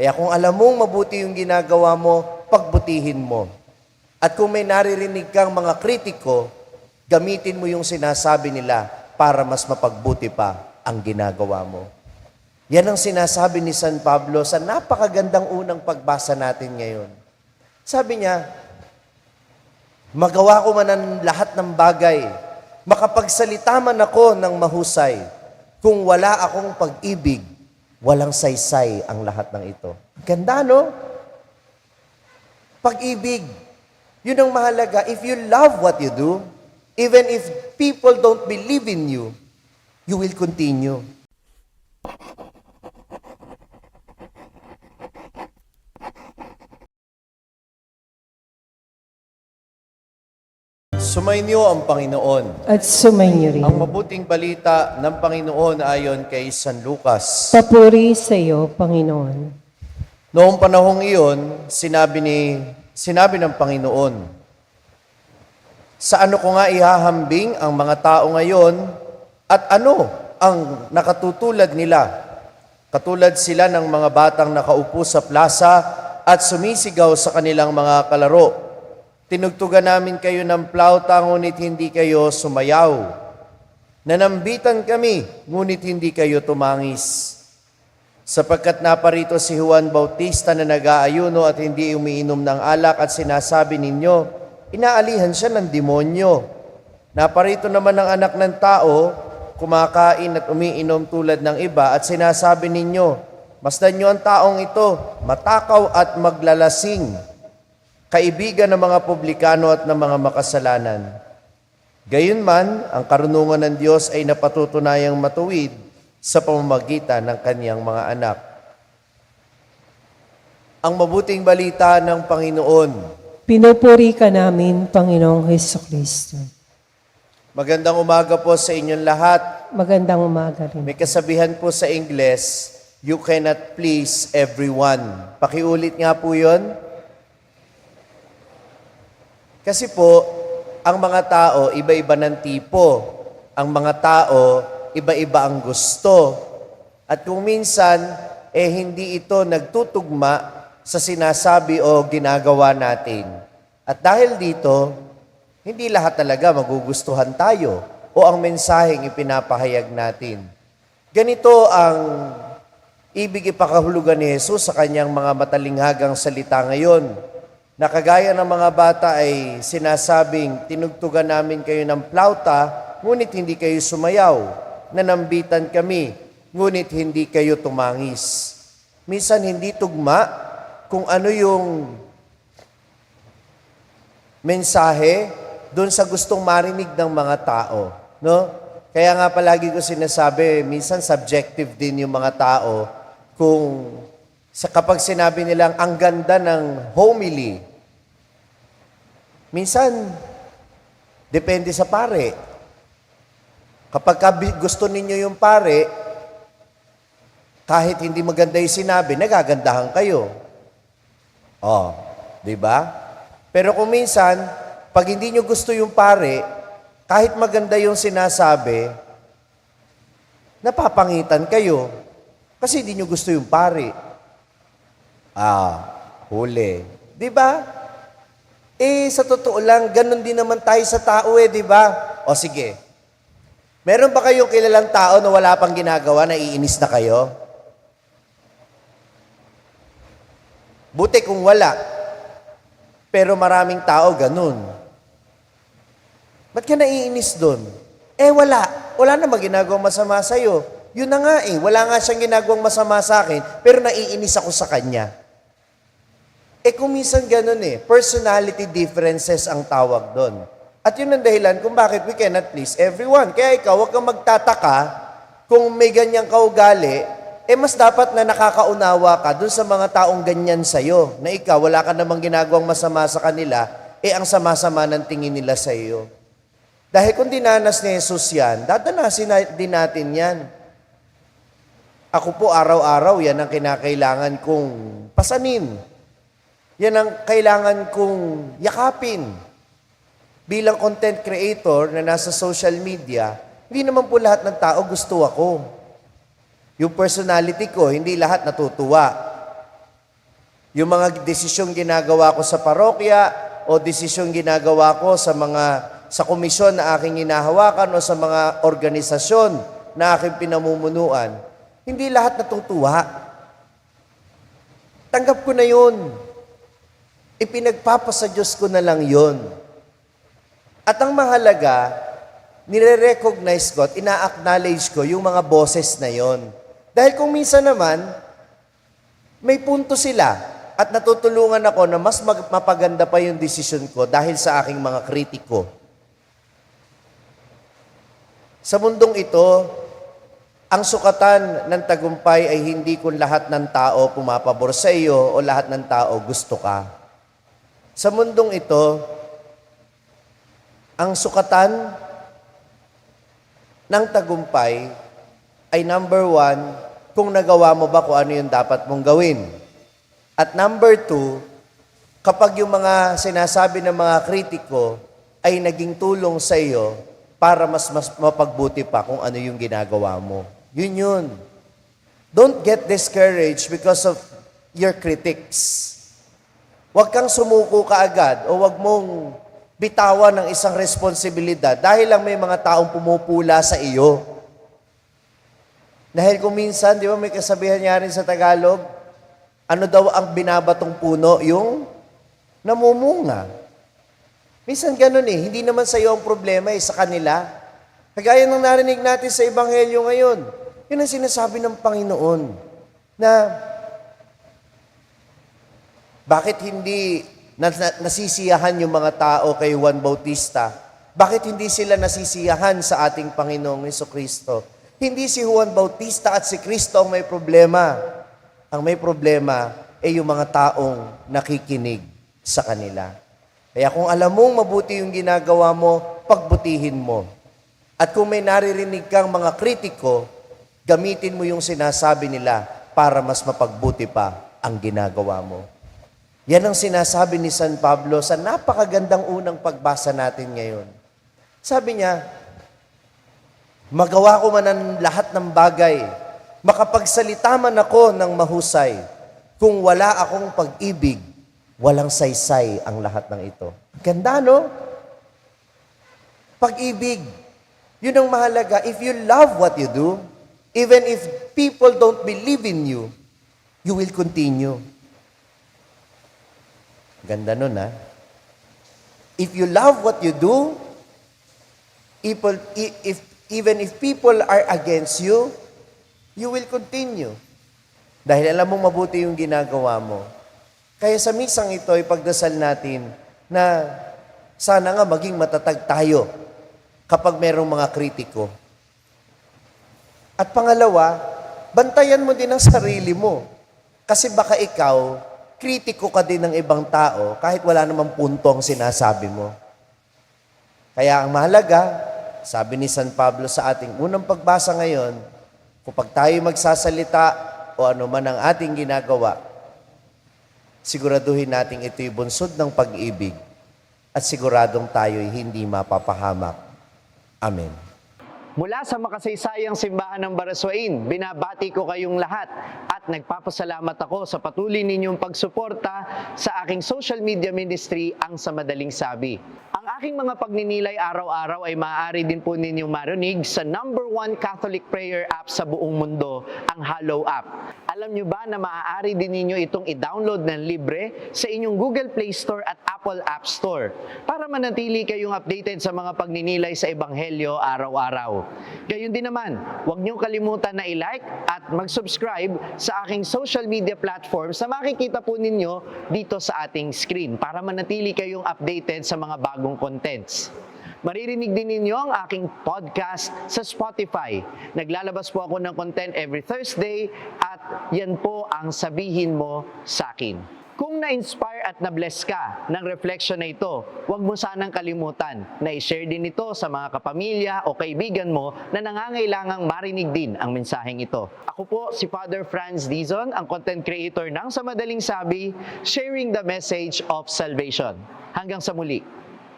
Kaya kung alam mong mabuti yung ginagawa mo, pagbutihin mo. At kung may naririnig kang mga kritiko, gamitin mo yung sinasabi nila para mas mapagbuti pa ang ginagawa mo. Yan ang sinasabi ni San Pablo sa napakagandang unang pagbasa natin ngayon. Sabi niya, magawa ko man ang lahat ng bagay, makapagsalita man ako ng mahusay, kung wala akong pag-ibig, walang saysay ang lahat ng ito. Ganda, no? Pag-ibig. Yun ang mahalaga. If you love what you do, even if people don't believe in you, you will continue. Sumainyo ang Panginoon. at sumainyo rin. Ang mabuting balita ng Panginoon ayon kay San Lucas. Papuri sa iyo, Panginoon. Noong panahong iyon, sinabi ni sinabi ng Panginoon, Sa ano ko nga ihahambing ang mga tao ngayon at ano ang nakatutulad nila? Katulad sila ng mga batang nakaupo sa plaza at sumisigaw sa kanilang mga kalaro. Tinugtugan namin kayo ng plauta ngunit hindi kayo sumayaw. Nanambitan kami ngunit hindi kayo tumangis. Sapagkat naparito si Juan Bautista na nag-aayuno at hindi umiinom ng alak at sinasabi ninyo, inaalihan siya ng demonyo. Naparito naman ang anak ng tao, kumakain at umiinom tulad ng iba at sinasabi ninyo, masdan nyo ang taong ito, matakaw at maglalasing, kaibigan ng mga publikano at ng mga makasalanan. Gayunman, ang karunungan ng Diyos ay napatutunayang matuwid sa pamamagitan ng kaniyang mga anak. Ang mabuting balita ng Panginoon. Pinupuri ka namin, Panginoong Heso Kristo. Magandang umaga po sa inyong lahat. Magandang umaga rin. May kasabihan po sa Ingles, you cannot please everyone. Pakiulit nga po yon. Kasi po, ang mga tao, iba-iba ng tipo. Ang mga tao, iba-iba ang gusto. At kung minsan, eh hindi ito nagtutugma sa sinasabi o ginagawa natin. At dahil dito, hindi lahat talaga magugustuhan tayo o ang mensaheng ipinapahayag natin. Ganito ang ibig ipakahulugan ni Jesus sa kanyang mga matalinghagang salita ngayon. Na kagaya ng mga bata ay sinasabing, tinugtugan namin kayo ng plauta, ngunit hindi kayo sumayaw. Nanambitan kami, ngunit hindi kayo tumangis. Minsan hindi tugma kung ano yung mensahe doon sa gustong marinig ng mga tao. No? Kaya nga palagi ko sinasabi, minsan subjective din yung mga tao kung sa kapag sinabi nilang ang ganda ng homily, minsan depende sa pare. Kapag gusto ninyo yung pare, kahit hindi maganda yung sinabi, nagagandahan kayo. Oh, di ba? Pero kung minsan, pag hindi nyo gusto yung pare, kahit maganda yung sinasabi, napapangitan kayo. Kasi hindi nyo gusto yung pare. Ah, huli. Di ba? Eh, sa totoo lang, ganun din naman tayo sa tao eh, di ba? O sige. Meron ba kayong kilalang tao na wala pang ginagawa, naiinis na kayo? Buti kung wala. Pero maraming tao ganun. Ba't ka naiinis doon? Eh wala. Wala na ginagawang masama sa'yo. Yun na nga eh. Wala nga siyang ginagawang masama sa akin, pero naiinis ako sa kanya. Eh kung minsan ganun eh, personality differences ang tawag doon. At yun ang dahilan kung bakit we cannot please everyone. Kaya ikaw, huwag kang magtataka kung may ganyang kaugali, eh mas dapat na nakakaunawa ka dun sa mga taong ganyan sa'yo, na ikaw, wala ka namang ginagawang masama sa kanila, eh ang sama-sama ng tingin nila sa iyo. Dahil kung dinanas ni Jesus yan, dadanasin na, din natin yan. Ako po araw-araw, yan ang kinakailangan kong pasanin. Yan ang kailangan kong yakapin. Bilang content creator na nasa social media, hindi naman po lahat ng tao gusto ako. Yung personality ko, hindi lahat natutuwa. Yung mga desisyong ginagawa ko sa parokya o desisyong ginagawa ko sa mga sa komisyon na aking hinahawakan o sa mga organisasyon na aking pinamumunuan, hindi lahat natutuwa. Tanggap ko na yun. Ipinagpapasa Diyos ko na lang yun. At ang mahalaga, nire-recognize ko at ina-acknowledge ko yung mga boses na yon. Dahil kung minsan naman, may punto sila at natutulungan ako na mas mag- mapaganda pa yung desisyon ko dahil sa aking mga kritiko. Sa mundong ito, ang sukatan ng tagumpay ay hindi kung lahat ng tao pumapabor sa iyo o lahat ng tao gusto ka. Sa mundong ito, ang sukatan ng tagumpay ay number one, kung nagawa mo ba kung ano yung dapat mong gawin. At number two, kapag yung mga sinasabi ng mga kritiko ay naging tulong sa iyo para mas, mas mapagbuti pa kung ano yung ginagawa mo. Yun yun. Don't get discouraged because of your critics. Huwag kang sumuko kaagad o huwag mong bitawan ng isang responsibilidad dahil lang may mga taong pumupula sa iyo. Dahil kung minsan, di ba may kasabihan niya rin sa Tagalog, ano daw ang binabatong puno? Yung namumunga. Minsan ganun eh, hindi naman sa iyo ang problema eh, sa kanila. Kagaya ng narinig natin sa Ebanghelyo ngayon, yun ang sinasabi ng Panginoon na bakit hindi nas- na- nasisiyahan yung mga tao kay Juan Bautista? Bakit hindi sila nasisiyahan sa ating Panginoong Yeso Kristo? Hindi si Juan Bautista at si Kristo ang may problema. Ang may problema ay yung mga taong nakikinig sa kanila. Kaya kung alam mong mabuti yung ginagawa mo, pagbutihin mo. At kung may naririnig kang mga kritiko, gamitin mo yung sinasabi nila para mas mapagbuti pa ang ginagawa mo. Yan ang sinasabi ni San Pablo sa napakagandang unang pagbasa natin ngayon. Sabi niya, magawa ko man ang lahat ng bagay, makapagsalita man ako ng mahusay, kung wala akong pag-ibig, walang saysay ang lahat ng ito. Ganda, no? Pag-ibig. Yun ang mahalaga. If you love what you do, even if people don't believe in you, you will continue. Ganda nun, ha? If you love what you do, people, if, even if people are against you, you will continue. Dahil alam mong mabuti yung ginagawa mo. Kaya sa misang ito, ipagdasal natin na sana nga maging matatag tayo kapag merong mga kritiko. At pangalawa, bantayan mo din ang sarili mo. Kasi baka ikaw, kritiko ka din ng ibang tao kahit wala namang punto ang sinasabi mo. Kaya ang mahalaga, sabi ni San Pablo sa ating unang pagbasa ngayon, kapag tayo magsasalita o ano man ang ating ginagawa, siguraduhin natin ito'y bunsod ng pag-ibig at siguradong tayo'y hindi mapapahamak. Amen. Mula sa makasaysayang simbahan ng Baraswain, binabati ko kayong lahat at nagpapasalamat ako sa patuloy ninyong pagsuporta sa aking social media ministry, ang sa madaling sabi. Aking mga pagninilay araw-araw ay maaari din po ninyong marinig sa number one Catholic prayer app sa buong mundo, ang Hallow app. Alam nyo ba na maaari din ninyo itong i-download ng libre sa inyong Google Play Store at Apple App Store para manatili kayong updated sa mga pagninilay sa Ebanghelyo araw-araw. Gayun din naman, huwag niyong kalimutan na i-like at mag-subscribe sa aking social media platforms na makikita po ninyo dito sa ating screen para manatili kayong updated sa mga bagong contents. Maririnig din ninyo ang aking podcast sa Spotify. Naglalabas po ako ng content every Thursday at yan po ang sabihin mo sa akin. Kung na-inspire at na-bless ka ng reflection na ito, huwag mo sanang kalimutan na i-share din ito sa mga kapamilya o kaibigan mo na nangangailangang marinig din ang mensaheng ito. Ako po si Father Franz Dizon, ang content creator ng Sa Madaling Sabi, sharing the message of salvation. Hanggang sa muli.